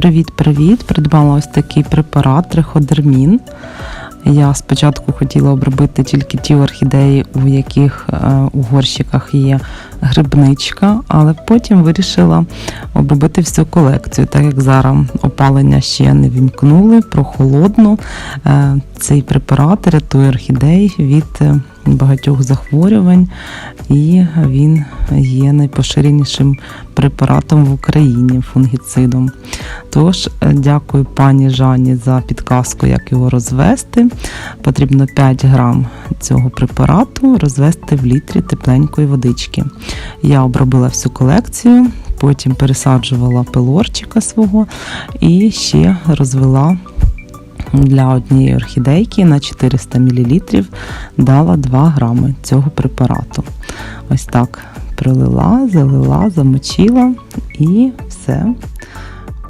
Привіт-привіт! Придбала ось такий препарат триходермін. Я спочатку хотіла обробити тільки ті орхідеї, у яких е, у горщиках є грибничка, але потім вирішила обробити всю колекцію, так як зараз опалення ще не вімкнули, прохолодно. Е, Цей препарат рятує орхідей від е, багатьох захворювань, і він є найпоширенішим препаратом в Україні фунгіцидом. Тож, е, дякую пані Жанні за підказку, як його розвести. Потрібно 5 грам цього препарату розвести в літрі тепленької водички. Я обробила всю колекцію, потім пересаджувала пилорчика свого і ще розвела для однієї орхідейки на 400 мл дала 2 грами цього препарату. Ось так прилила, залила, замочила і все.